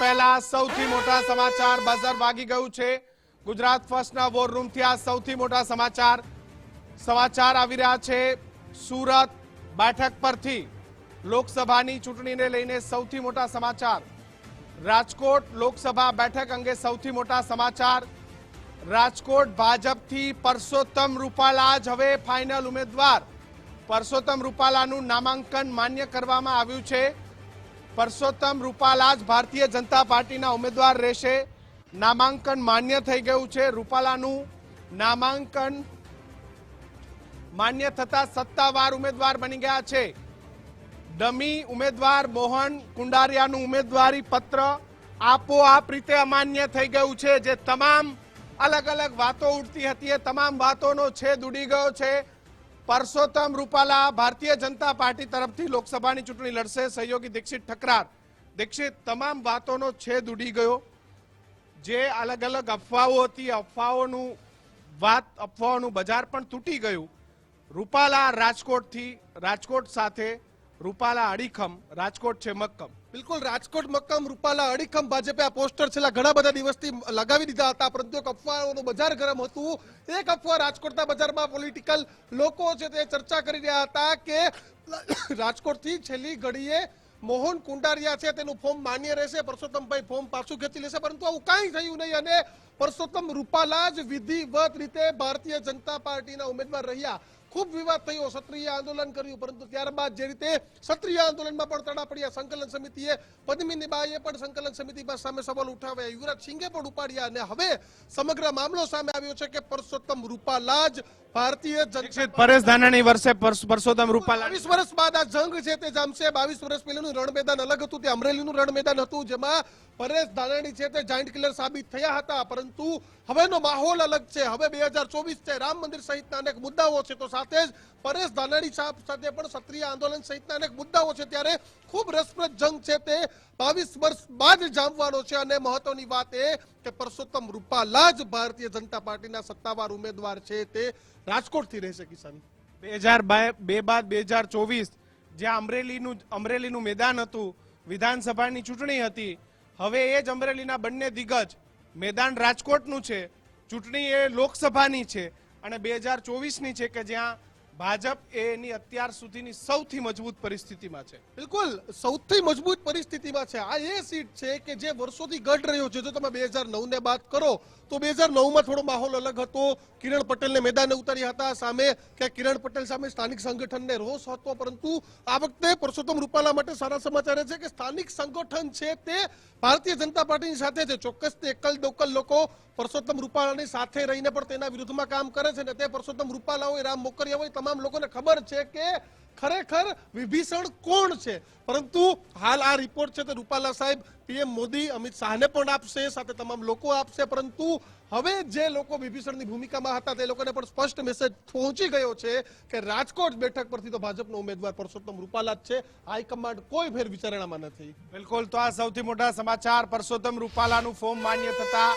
પહેલા સૌથી મોટા સમાચાર બઝર વાગી ગયું છે. ગુજરાત ફર્સ્ટના વોર રૂમથી આ સૌથી મોટા સમાચાર સમાચાર આવી રહ્યા છે. સુરત બેઠક પરથી લોકસભાની ચૂંટણીને લઈને સૌથી મોટા સમાચાર. રાજકોટ લોકસભા બેઠક અંગે સૌથી મોટા સમાચાર. રાજકોટ ભાજપથી પરસોત્તમ રૂપાલા જ હવે ફાઇનલ ઉમેદવાર. પરસોત્તમ રૂપાલાનું નામાંકન માન્ય કરવામાં આવ્યું છે. પરસોત્તમ રૂપાલા જ ભારતીય જનતા પાર્ટીના ઉમેદવાર રહેશે. નામાંકન માન્ય થઈ ગયું છે. રૂપાલાનું નામાંકન માન્ય થતા સત્તાવાર ઉમેદવાર બની ગયા છે. ડમી ઉમેદવાર મોહન કુંડારિયાનું ઉમેદવારી પત્ર આપોઆપ રીતે અમાન્ય થઈ ગયું છે. જે તમામ અલગ અલગ વાતો ઉઠતી હતી. એ તમામ વાતોનો છેદ ઉડી ગયો છે. પરસોત્તમ રૂપાલા ભારતીય જનતા પાર્ટી તરફથી લોકસભાની ચૂંટણી લડશે. સહયોગી દીક્ષિત ઠકરાર. દીક્ષિત તમામ વાતોનો છેદ ઉડી ગયો. જે અલગ અલગ અફવાઓ હતી, અફવાઓનું વાત, અફવાઓનું બજાર પણ તૂટી ગયું. રૂપાલા રાજકોટથી, રાજકોટ સાથે રૂપાલા અડીખમ, રાજકોટ છે મક્કમ. બિલકુલ, રાજકોટ મક્કમ, રૂપાલા, અડીખમ, ભાજપે આ પોસ્ટર છેલ્લા ઘણા બધા દિવસથી લગાવી દીધા હતા, પરંતુ અફવાઓનું બજાર ગરમ હતું. એક અફવા રાજકોટના બજારમાં પોલિટિકલ લોકો છે તે ચર્ચા કરી રહ્યા હતા કે રાજકોટથી છેલ્લી ઘડીએ મોહન કુંડારિયા છે તેનું ફોર્મ માન્ય રહેશે, પરસોત્તમભાઈ ફોર્મ પાછું ખેંચી લેશે, પરંતુ આવું કાંઈ થયું નહીં અને પરસોત્તમ રૂપાલા જ વિધિવત રીતે ભારતીય જનતા પાર્ટીના ઉમેદવાર રહ્યા. ખૂબ વિવાદ થયો. ક્ષત્રિય આંદોલન કર્યું પરંતુ ત્યારબાદ જે રીતે ક્ષત્રિય આંદોલનમાં પણ તડા પડ્યા સંકલન સમિતિએ પદ્મિની બાઈએ પણ સંકલન સમિતિ સામે સવાલ ઉઠાવ્યા. યુવરાજ સિંઘે પણ ઉપાડ્યા અને હવે સમગ્ર મામલો સામે આવ્યો છે કે પરસોત્તમ રૂપાલા જ ભારતીય જનક્ષેત્ર પરેશ ધાનાણી વર્ષે પરસોત્તમ રૂપાલા બાવીસ વર્ષ બાદ આ જંગ છે તે જામશે. બાવીસ વર્ષ પહેલાનું રણ મેદાન અલગ હતું. તે અમરેલીનું રણ મેદાન હતું જેમાં પરેશ ધાનાણી છે તે જાયન્ટ કિલર સાબિત થયા હતા, પરંતુ હવેનો માહોલ અલગ છે. હવે બે હજાર ચોવીસ છે, રામ મંદિર સહિતના અનેક મુદ્દાઓ છે. તો સાથે જ પરેશ ધાનાણી સાહેબ સાથે પણ ક્ષત્રિય આંદોલન સહિતના અનેક મુદ્દાઓ છે. ત્યારે ખૂબ રસપ્રદ જંગ છે તે બાવીસ વર્ષ બાદ જામવાનો છે. અને મહત્વની વાત એ કે પરસોત્તમ રૂપાલા જ ભારતીય જનતા પાર્ટીના સત્તાવાર ઉમેદવાર છે તે રાજકોટથી રહેશે, કિસાન. બે હજાર બે બાદ બે હજાર ચોવીસ, જ્યાં અમરેલીનું અમરેલીનું મેદાન હતું, વિધાનસભાની ચૂંટણી હતી હવે એ જ અમરેલીના બંને દિગ્ગજ મેદાન રાજકોટનું છે, ચૂંટણી એ લોકસભાની છે અને બે હજાર ચોવીસની છે કે જ્યાં ભાજપ એની અત્યાર સુધીની સૌથી મજબૂત પરિસ્થિતિમાં છે. બિલકુલ, સૌથી મજબૂત પરિસ્થિતિમાં છે. આ એ સીટ છે કે જે વર્ષોથી ગઢ રહ્યો છે. જો તમે બે હજાર ને બાદ કરો, તો બે હજાર નવમાં થોડો માહોલ અલગ હતો. કિરણ પટેલને મેદાને ઉતાર્યા હતા. સામે કે કિરણ પટેલ સામે સ્થાનિક સંગઠનને રોષ હતો. પરંતુ આ વખતે પરસોત્તમ રૂપાલા માટે સારા સમાચાર છે કે સ્થાનિક સંગઠન છે તે ભારતીય જનતા પાર્ટીની સાથે છે. ચોક્કસ તે એકલ દોકલ લોકો પુરુષોત્તમ રૂપાલાની સાથે રહીને પણ તેના વિરુદ્ધમાં કામ કરે છે ને તે પુરુષોત્તમ રૂપાલા હોય રામ મોકરિયા હોય તમામ લોકોને ખબર છે કે ખરેખર વિભીષણ કોણ છે? પરંતુ હાલ આ રિપોર્ટ છે તે રૂપાલા સાહેબ, પીએમ મોદી, અમિત શાહને પણ આપશે, સાથે તમામ લોકો આપશે. પરંતુ હવે જે લોકો વિભીષણની ભૂમિકામાં હતા તે લોકોને પણ સ્પષ્ટ મેસેજ પહોંચી ગયો છે કે રાજકોટ બેઠક પરથી તો ભાજપનો ઉમેદવાર પરસોત્તમ રૂપાલા જ છે. હાઈકમાન્ડ કોઈ ફેર વિચારણામાં નથી. બિલકુલ, તો આ સૌથી મોટા સમાચાર. પરસોત્તમ રૂપાલાનું ફોર્મ માન્ય થતા